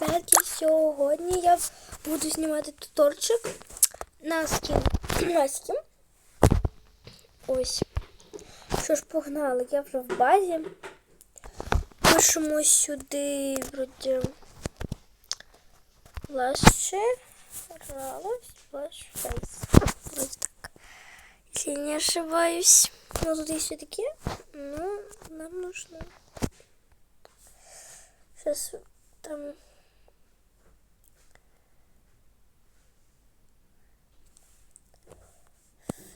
ребятки, сьогодні я буду знімати туторчик на скін. На скін. Ось. Що ж, погнали, я вже в базі. Пишемо сюди, вроді, лаще, ралось, ваш фейс. Ось так. Если не ошибаюсь. Ну, тут есть все-таки. Ну, нам нужно. Сейчас там...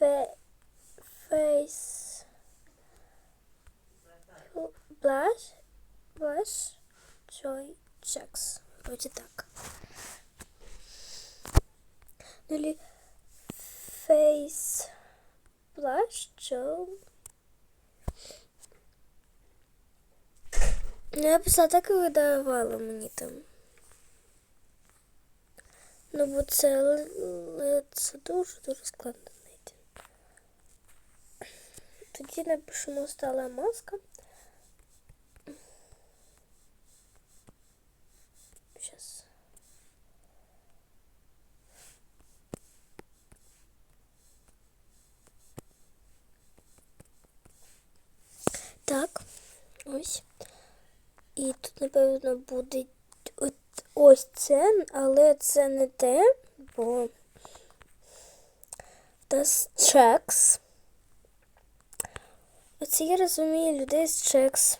Фе... Фейс... Блаш... Блаш... Джой... Чекс. Вроде так. Ну или... Фейс... Блаш... Джой... Ну, я писала так і видавала мені там. Ну, бо це, ли- це дуже дуже складно знайти. Тоді напишемо стала маска. Сейчас. Так, ось. І тут, напевно, буде ось це, але це не те, бо das checks. Оце я розумію людей з чекс.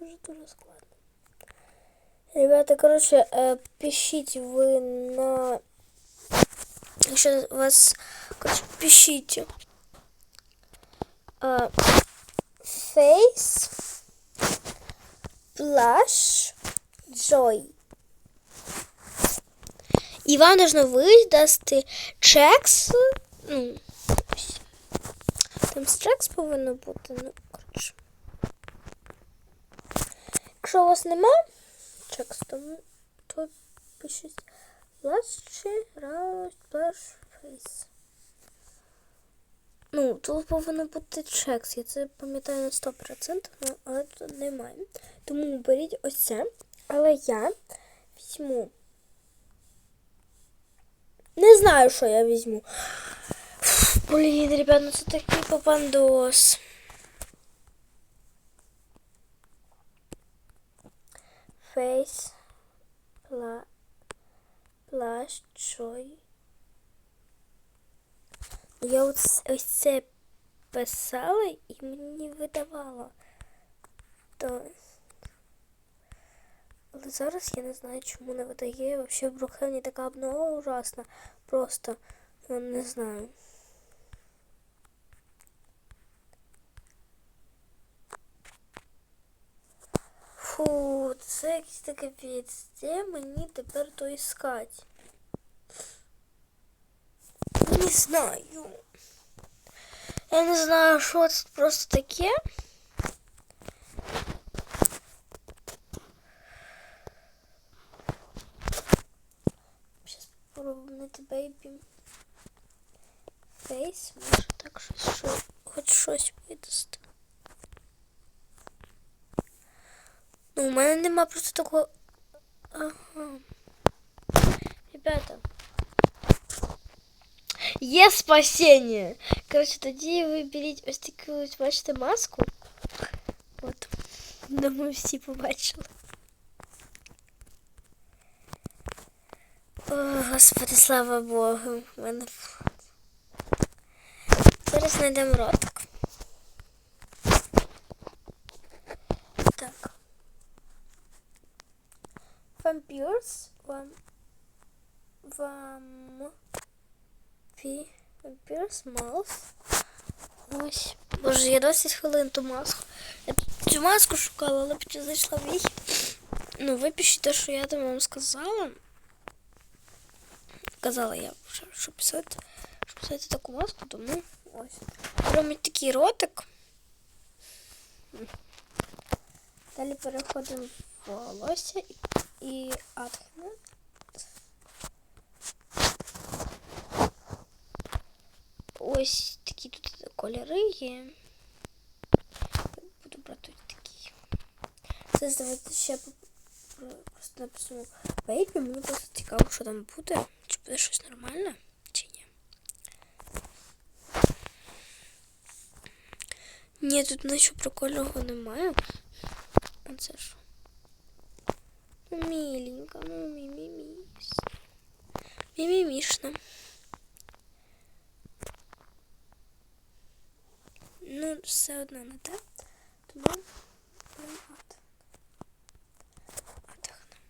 Дуже-дуже складно. Ребята, коротше, е, пишіть ви на. Якщо вас, коротше, пишіть. А, face Flash Joy. І вам должно видасти чекс. Ну. Там з чекс повинно бути, ну, коротше. Якщо у вас нема чекс, то, то пишіть Flash Flash Face. Ну, тут повинен бути чекс. Я це пам'ятаю на 100%, ну, але тут немає. Тому беріть ось це. Але я візьму. Не знаю, що я візьму. Фу, Блін, ребят, ну це такий попандос. Face. Пла... Плащ. Чой. Я ось, ось це писала і мені видавала. То... Але зараз я не знаю, чому не видає. Вообще в Брукхевні така обнова ужасна. Просто ну, не знаю. Фу, це якийсь такий капець. Де мені тепер то іскати? Не знаю. Я не знаю, що це просто таке. Сейчас попробуем найти бейбі. Фейс, може так щось, що, хоч щось видасти. Ну, у мене нема просто такого. Ага. Ребята. Є спасіння. Коротше, тоді ви беріть ось таку ось, бачите, маску. От. Думаю, всі побачили. О, Господи, слава Богу. В мене... Зараз знайдемо ротик. Пі... Vampires Mouth. Ось. Боже, я 20 хвилин ту маску. Я цю маску шукала, але потім зайшла в їх. Ну, випишіть те, що я там вам сказала. Казала я, що, що писати, що писати таку маску, тому ось. Робимо такий ротик. Далі переходимо в волосся і, і. Ось такі тут кольори є. Буду брати такі. Це давайте ще просто написано Baby, мені просто цікаво, що там буде. Чи буде щось нормальне, чи ні. Тут нічого прикольного немає. А це що? Ну, миленько, ну, міміміс. Мімімішно. Ну, все одно не те. Тому от. Отдохнемо.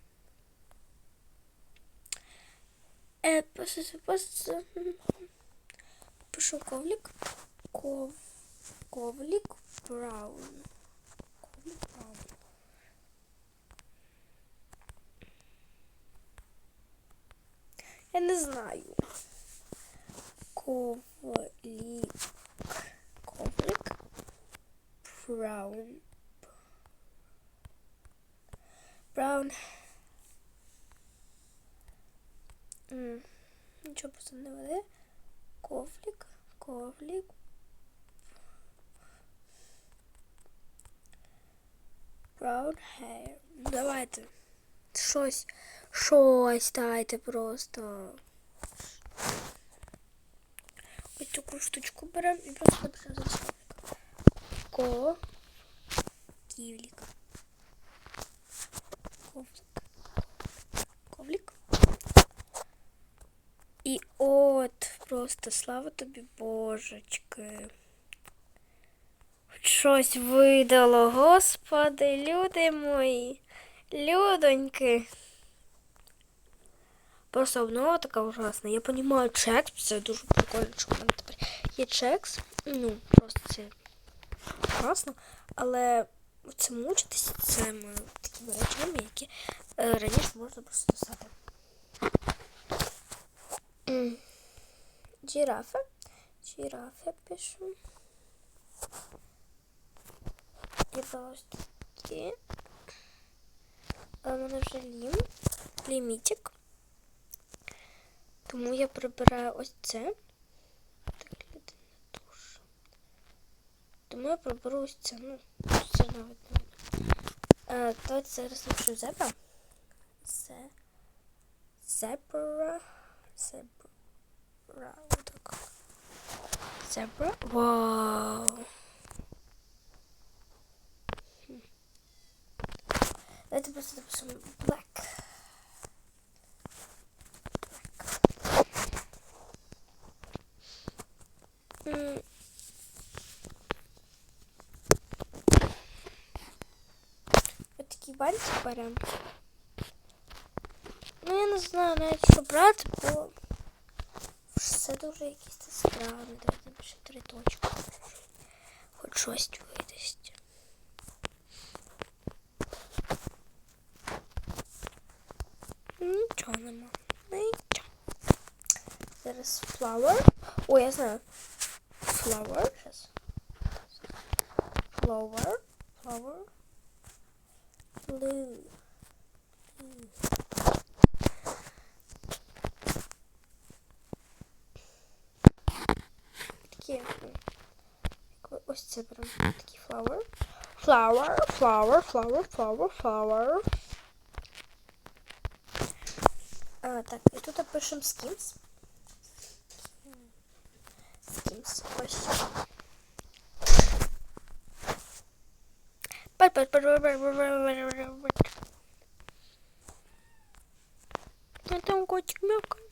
Е, просто, просто пишу ковлик. Ков, ковлик Браун. Ковлик Браун. Я не знаю. Ковлик. Браун. Браун. М, Нічого просто не веде. Ковлик. Ковлик. Brown hair. Ну, Давайте. Щось. Щось дайте просто. Ось таку штучку беремо і просто напишемо зачем. Ко. Ковлик. Ковлік. І от просто слава тобі, божечки. Щось видало, господи, люди мої, людоньки. Просто обнова така ужасна. Я розумію, чекс, це дуже прикольно, що в мене тепер є чекс. Ну, просто це класно. Але це мучитися цими такими речами, які е, раніше можна просто достати. М. Жирафи. Жирафи пишу. І ось такі. В мене вже лім. Лімітик. Тому я прибираю ось це. Тому я приберу ось це. Ну, це навіть Давайте зараз зебра. Це зебра. Зебра. Отак. Зебра. Вау. Хм. Давайте просто напишемо black. Беремо. Ну, я не знаю навіть, що брати, бо все дуже якесь це странне. Давайте напишу три точки. Хоч щось видасть. Нічого нема. Нічого. Зараз flower. О, я знаю. Flower. Сейчас. Flower. Flower. Blue. Такі. ну, Ось це прям такий flower. Flower, flower, flower, flower, flower. А, так, і тут пишемо skins. Skins. Ось. А там котик мякає.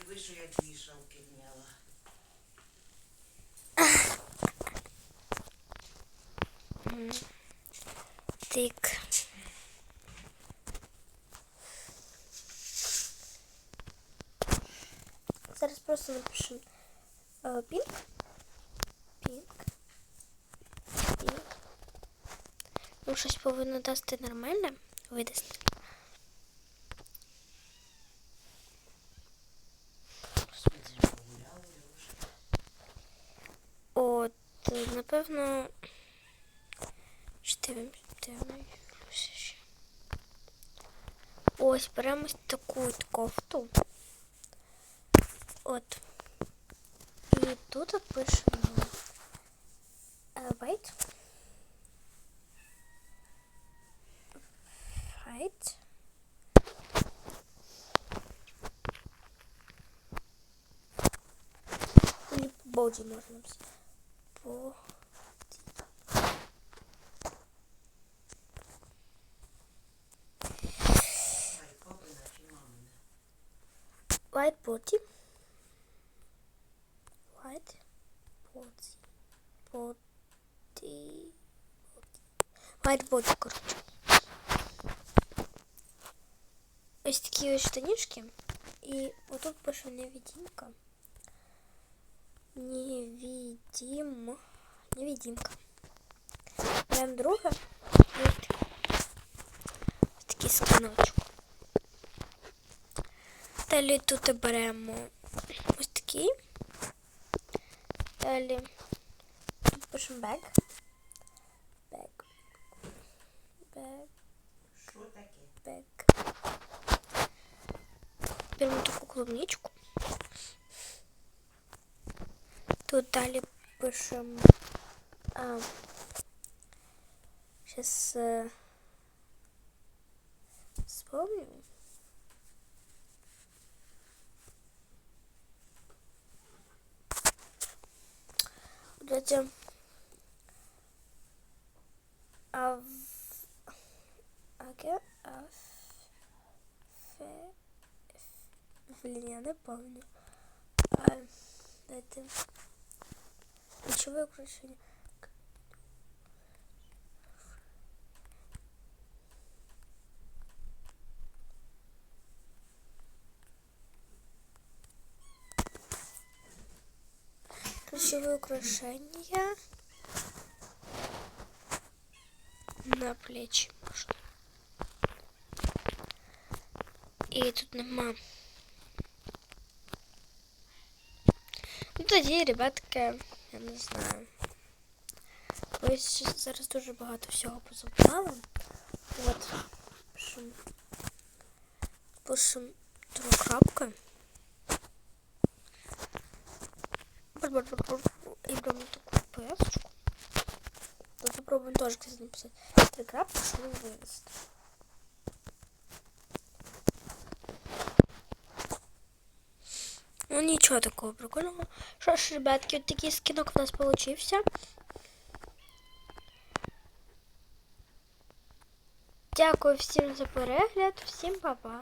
Диви, що я дві шалки вняла. Тик. Зараз просто напишу е, Ну, щось повинно дасти нормальне. Видасти. От, е, напевно. Що ще. Ось, беремо таку от кофту. От. І тут от пишемо е, white. right. Или боди можно написать. Боди. White body. White body. Body. White body, короче. Ось такі ось штанішки. І отут пише невидимка. Невидим. Невидимка. Беремо друге. І ось такий скиночок. Далі тут беремо ось такий. Далі тут пишемо. Бек. Бек. Що таке? Бек. Беремо таку клубничку. Тут далі пишемо. А, сейчас э, вспомню. Давайте. А в... Аге? А фе... Блин, я не помню. А, дайте. Ключевое украшение. Ключевые украшения на плечи можно. І тут нема. Тоді, ребятки, я не знаю. Ось зараз дуже багато всього позабрала. От. Пишем. Пишем крапка. Бар-бар-бар-бар. І беремо таку песочку. Тут попробуем тоже, кстати, написать. Три крапки, чтобы вывести. Нічого такого прикольного. Що ж, ребятки, от такий скинок у нас получився. Дякую всім за перегляд, всім па-па.